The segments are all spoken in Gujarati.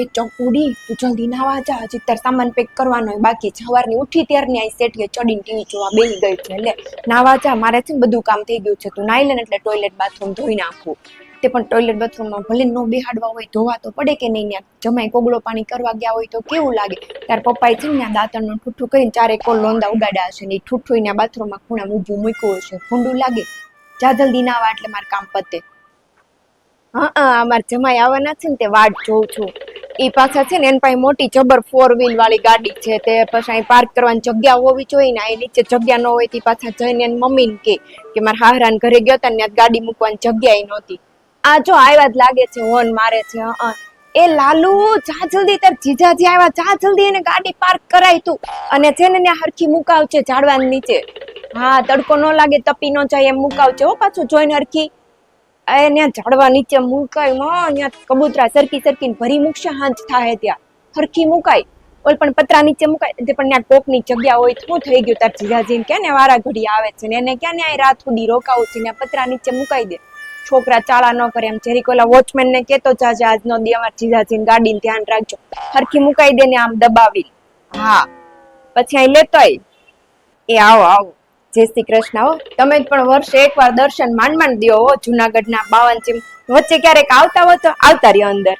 એ ચકુડી તું જલ્દી નાવા જા. હજી તાર સામાન પેક કરવાનો બાકી સવારની ઉઠી ત્યારની આઈ સેટીએ ચડીને ટીવી જોવા બેસી ગઈ છે. એટલે નાવા જા. મારે છે બધું કામ થઈ ગયું છે. તું નાઈ લે એટલે ટોયલેટ બાથરૂમ ધોઈ નાખું. તે પણ ટોયલેટ બાથરૂમમાં ભલે ન બેહાડવા હોય, ધોવા તો પડે કે નહીં જમાઈ કોગળો પાણી કરવા ગયા હોય તો કેવું લાગે? ત્યારે પપ્પાએ છે ને ત્યાં દાંતણનું ઠૂઠું કરીને ચારે કોલ લોંદા ઉડાડ્યા છે ને એ ઠૂઠું ત્યાં બાથરૂમમાં ખૂણા ઊભું મૂક્યું છે ભૂંડું લાગે. જા જલ્દી નાવા એટલે મારે કામ પતે. હા અમારે જમાઈ આવવાના છે ને તે વાટ જોઉં છું. એ પાછા છે ને એની પાસે મોટી જબર ફોર વ્હીલ વાળી ગાડી છે તે પછી અહીં પાર્ક કરવાની જગ્યા હોવી જોઈએ ને અહીં નીચે જગ્યા ન હોય તે પાછા જઈને એની મમ્મીને કે કે મારા હાહરાન ઘરે ગયા હતા ને ત્યાં ગાડી મૂકવાની જગ્યાએ નહોતી. આ જો આવ્યા જ લાગે છે હોર્ન મારે છે, હા એ લાલુ, જા જલ્દી તાર જીજાજી આવ્યા જા જલ્દી એને ગાડી પાર્ક કરાય તું. અને છે ને ત્યાં હરખી મુકાવજે ઝાડવાની નીચે. હા, તડકો ન લાગે, તપી ન જાય એમ મુકાવજે. હો, પાછું જોઈને હરખી. એ ત્યાં ઝાડવા નીચે મુકાયમાં ત્યાં કબૂતરા સરકી સરકીને ભરી મૂકશે હાંજ થાય ત્યાં. સરખી મુકાય. ઓલ પણ પતરા નીચે મુકાય. તે પણ ત્યાં કોકની જગ્યા હોય શું થઈ ગયું? તાર જીજાજીને ક્યાં ને વારા ઘડી આવે છે ને એને ક્યાં ન્યાય રાત સુધી રોકાવું છે ને પતરા નીચે મુકાઈ દે? છોકરા ચાળા ન કરે એમ. જેરી કોલા વોચમેન ને કેતો જાજે આજનો દી અમાર જીજાજીને ગાડીને ધ્યાન રાખજો. હરખી મુકાઈ દે ને આમ દબાવી હા. પછી અહીં લેતોય એ આવો આવો. જય શ્રી કૃષ્ણ હો. તમે પણ વર્ષે એકવાર દર્શન માંડ માંડ દ્યો હો, જુનાગઢના બાવન વચ્ચે ક્યારેક આવતા હો તો આવતા રહ્યો અંદર.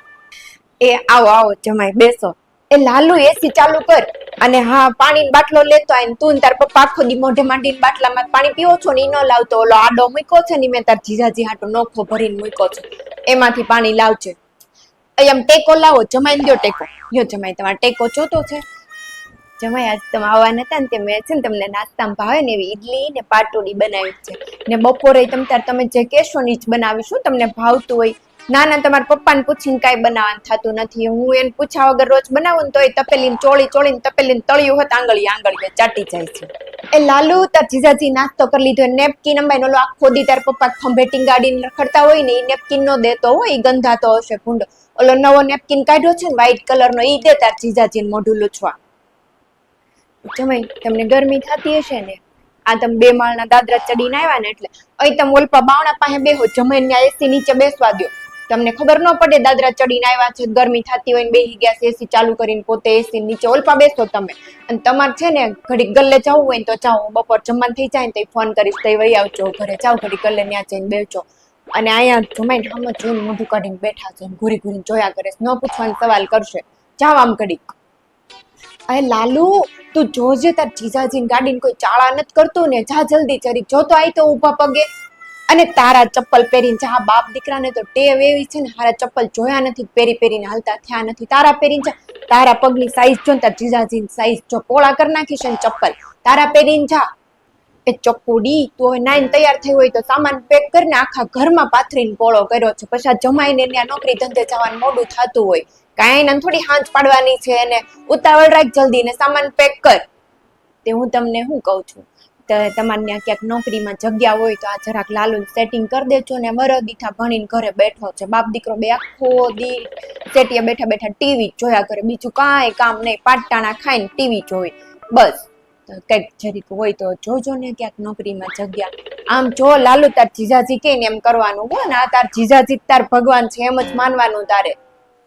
એ આવો આવો, જમાઈ બેસો. એ લાલુ એસી ચાલુ કર. અને હા, પાણીની બાટલો લેતો આવીને તું તાર પપ્પા આખો દી મોઢે માંડીને બાટલામાં પાણી પીવો છો ને ઈ ન લાવતો. ઓલો આડો મૂક્યો છે ને મેં તાર જીજાજી હાટો નોખો ભરીને મૂક્યો છે. એમાંથી પાણી લાવજે. અહીંયા ટેકો લાવો, જમાઈને દો ટેકો. યો જમાઈ, તમારે ટેકો જોતો છે. જમાઈ આજ નતા ને તે મેં છે ને તમને નાસ્તામાં ભાવે ને એવી ઈડલી ને પાટોડી બનાવી છે. ને બપોરે તમ ત્યારે તમે જે કહેશો ને જ બનાવીશું, તમને ભાવતું હોય. ના ના, તમારા પપ્પાને પૂછીને કાંઈ બનાવવાનું થતું નથી. હું એને પૂછ્યા વગર રોજ બનાવું ને તોય તપેલીને ચોળી, ચોળીને તપેલીને તળિયું હોત, આંગળી આંગળી ચાટી જાય છે. એ લાલુ, તાર જીજાજી નાસ્તો કરી લીધો. નેપકિન અંબાઈ ઓલો આખો દી તાર પપ્પા ખંભેટિંગ ગાડીને રખડતા હોય ને એ નેપકિન નો દેતો હોય એ ગંધાતો હશે ભૂંડો. ઓલો નવો નેપકિન કાઢ્યો છે ને વ્હાઈટ કલર નો, ઈ દે તાર જીજાજીને મોઢું લૂછવા. જમાઈ તમને ગરમી થતી હશે ને, આ તમે બે માળના દાદરા ચડીને આવ્યા ને એટલે અહીં તમે ઓલપા બાવણા પાસે બેહો, જમાઈને ત્યાં એસી નીચે બેસવા દો તમને ખબર ન પડે દાદરા ચડીને આવ્યા છે, ગરમી થતી હોય ને બેહી ગયા છે એસી ચાલુ કરીને પોતે એસી નીચે ઓલપા બેસો તમે. અને તમારે છે ને ઘડીક ગલ્લે જવું હોય તો જાઓ બપોર જમવાનું થઈ જાય ને તો ફોન કરીશ તો વહી આવજો, ઘરે જાઓ ઘડી ગલ્લે ત્યાં જઈને બેસજો અને અહીંયા જમાઈને આમ જોઈને મોઢું કાઢીને બેઠા છે, ઘૂરી ઘૂરીને જોયા કરે ન પૂછવાનો સવાલ કરશે. જાઓ આમ ઘડીક. અરે લાલુ, તું જોજે તાર જીજાજી ગાડીને કોઈ ચાળા નથી કરતું ને, જા જલ્દી ચરી જો તો આઈ તો ઊભા પગે. અને તારા ચપ્પલ પહેરીને જા બાપ દીકરાને તો ટેવ એવી છે ને, હારા ચપ્પલ જોયા નથી, પહેરી પહેરીને હાલતા થયા નથી, તારા પહેરીને જા. તારા પગની સાઈઝ જો તાર જીજાજીની સાઈઝ જો પોળા કરી નાખીશ ને ચપ્પલ. તારા પહેરીને જા. એ તું હવે નાઈન તૈયાર થઈ હોય તો સામાન પેક કરીને આખા ઘરમાં પાથરીને પોળો કર્યો છે. પછી જમાઈને ત્યાં નોકરી ધંધે જવાનું મોડું થતું હોય. કાંઈ ને થોડી હાંચ પાડવાની છે એને ઉતાવળ રાખ જલ્દી ને સામાન પેક કર. તે હું તમને શું કહું છું? તો તમારે ત્યાં ક્યાંક નોકરીમાં જગ્યા હોય તો આ જરાક લાલુ સેટિંગ કરી દેજો ને વરદીઠા ભણીને ઘરે બેઠો છે. બાપ દીકરો બે આખો દી સેટીએ બેઠા બેઠા ટીવી જોયા કરે. બીજું કાંઈ કામ નહીં. પાટાણા ખાઈને ટીવી જોઈ. બસ. તો કંઈક જરીક હોય તો જોજો ને ક્યાંક નોકરીમાં જગ્યા. આમ જો લાલુ તાર જીજાજી કે એમ કરવાનું હો ને, આ તાર જીજાજી તાર ભગવાન છે, એમ જ માનવાનું તારે.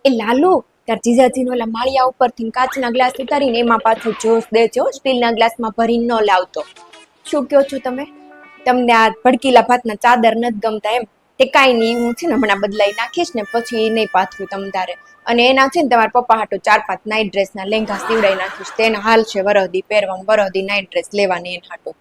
એ લાલુ, તાર જીજાજી ઓલા માળિયા ઉપરથી કાચના ગ્લાસ ઉતારીને એમાં પાછું જોશ દેજો સ્ટીલના ગ્લાસમાં ભરીને ન લાવતો. શું કહો છો તમે? તમને આ ભડકીલા ભાતના ચાદર નથી ગમતા એમ? તે કાંઈ નહીં, હું છે ને હમણાં બદલાઈ નાખીશ ને પછી નહીં પાથરું તમ તારે. અને એના છે ને તમારા પપ્પા હાટો ચાર પાંચ નાઇટ ડ્રેસના લેંઘા સીવડાઈ નાખીશ. તેને હાલ છે વરહદી પહેરવાનું વરહદી નાઇટ ડ્રેસ લેવાની એના હાટો.